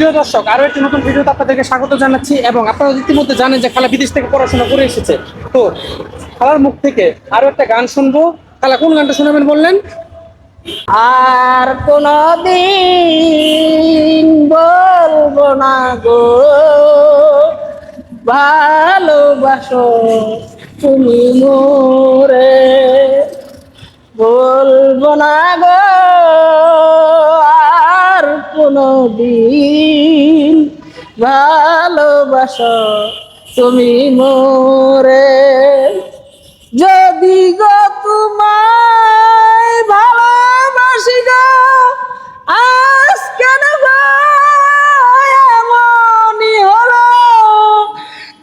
প্রিয় দর্শক আরও একটি নতুন ভিডিওতে আপনাদেরকে স্বাগত জানাচ্ছি এবং আপনারা ইতিমধ্যে জানেন যে খালা বিদেশ থেকে পড়াশোনা করে এসেছে, তো খালার মুখ থেকে আরও একটা গান শুনব। খালা, কোন গানটা শোনাবেন বললেন? আর কোনদিন বলব না গো, ভালোবাসো তুমি মোরে। বলব না গো, আর কোনদিন ভালোবাসো তুমি মোরে, যদি গো তোমায় ভালোবাসি গো, আজ কেন এমনই হলো?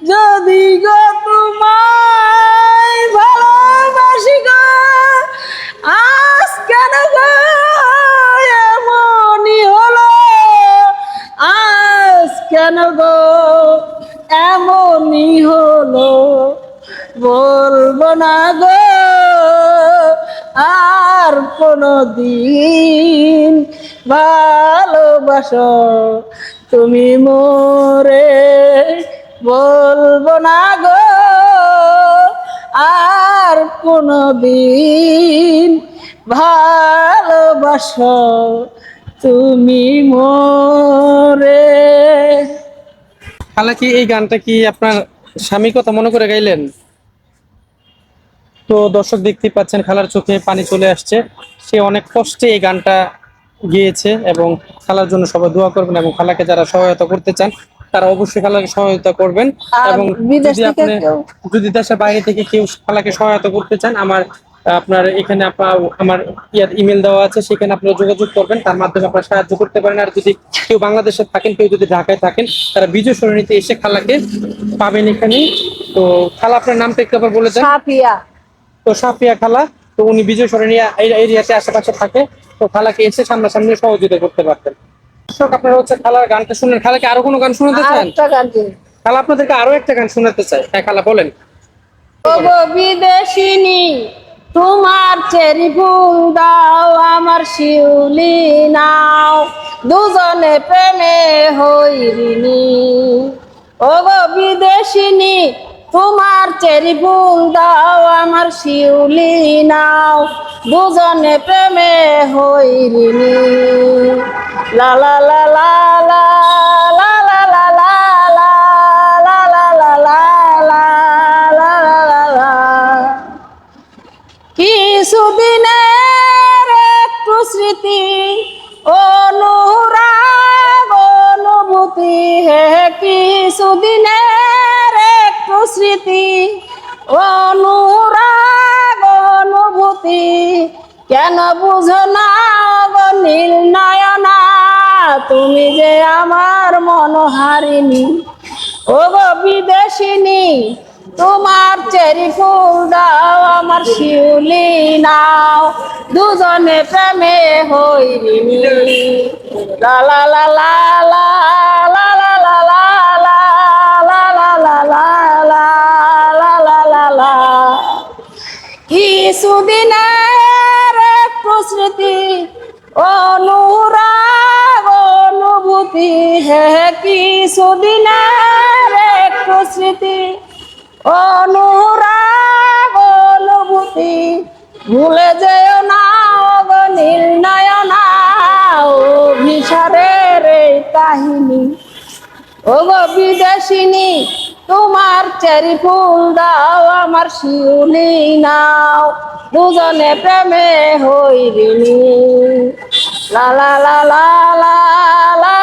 যদি গো তোমায় ভালোবাসি গো, আজ কেন এমনই হলো? আজ কেন গো বলব না গো, আর কোনো দিন ভালোবাসো। তুমি মোরে বলব না গো, আর কোনো দিন ভালোবাসো। তুমি মোরে। খালা কি এই গানটা কি আপনার স্বামী কথা মনে করে গাইলেন? তো দর্শক দেখতেই পাচ্ছেন খালার চোখে পানি চলে আসছে। সে অনেক কষ্টে এই গানটা গেয়েছে এবং খালার জন্য সবাই দোয়া করবেন এবং খালাকে যারা সহায়তা করতে চান তারা অবশ্যই খালাকে সহায়তা করবেন। এবং যদি আপনি যদি দেশের বাইরে থেকে কেউ খালাকে সহায়তা করতে চান আমার আপনার এখানে আপনার আমার ইয়ার ইমেল দেওয়া আছে সেখানে আপনারা যোগাযোগ করবেন। তার মাধ্যমে আপনারা সাহায্য করতে পারেন। আর যদি কেউ বাংলাদেশে থাকেন কেউ যদি ঢাকায় থাকেন তারা বিজয় সরণিতে এসে খালাকে পাবেন এখানে তো খালা আপনার নামটা একটু আবার বলে দেন। সাফিয়া। তো সাফিয়া খালা তো উনি বিজয় সরণিয়া এই এরিয়াতে আশেপাশে থাকে তো খালাকে এসে সামনাসামনি সহযোগিতা করতে পারতেন। দর্শক আপনারা হচ্ছে খালার গানটা শুনেন খালাকে আরও কোনো গান শোনাতে চান। খালা আপনাদেরকে আরও একটা গান শোনাতে চাই। হ্যাঁ খালা বলেন। বিদেশিনী তোমার চেরি ফুল দাও আমার শিউলি নাও। দুজনে প্রেমে হইরিনি। ওগো বিদেশিনী তোমার চেরি ফুল দাও আমার শিউলি নাও দুজনে প্রেমে হইরিনি লা লা লা লা লা কিছু দিনের একটু স্মৃতি অনুরাগ অনুভূতি হে কিছু দিনের একটু স্মৃতি অনু কেন বুঝো না গো নীল নয়না তুমি যে আমার মনোহারিণী ও গো বিদেশিনী তোমার চেরি ফুল দাও আমার শিউলি নাও দুজনে প্রেমে হই লা লা লা স্মৃতি, অনুরাগ, অনুভূতি, হে কিছুদিনের একটু স্মৃতি? অনুরাগ, অনুভূতি, ভুলে যেও না নীল নয়না ও ভিসারের এই কাহিনী। ওগো বিদেশিনী, তোমার চেরি ফুল দাও, আমার শিউলি নাও। দুজনে প্রেমে হইরিনি। লা লা লা লা লা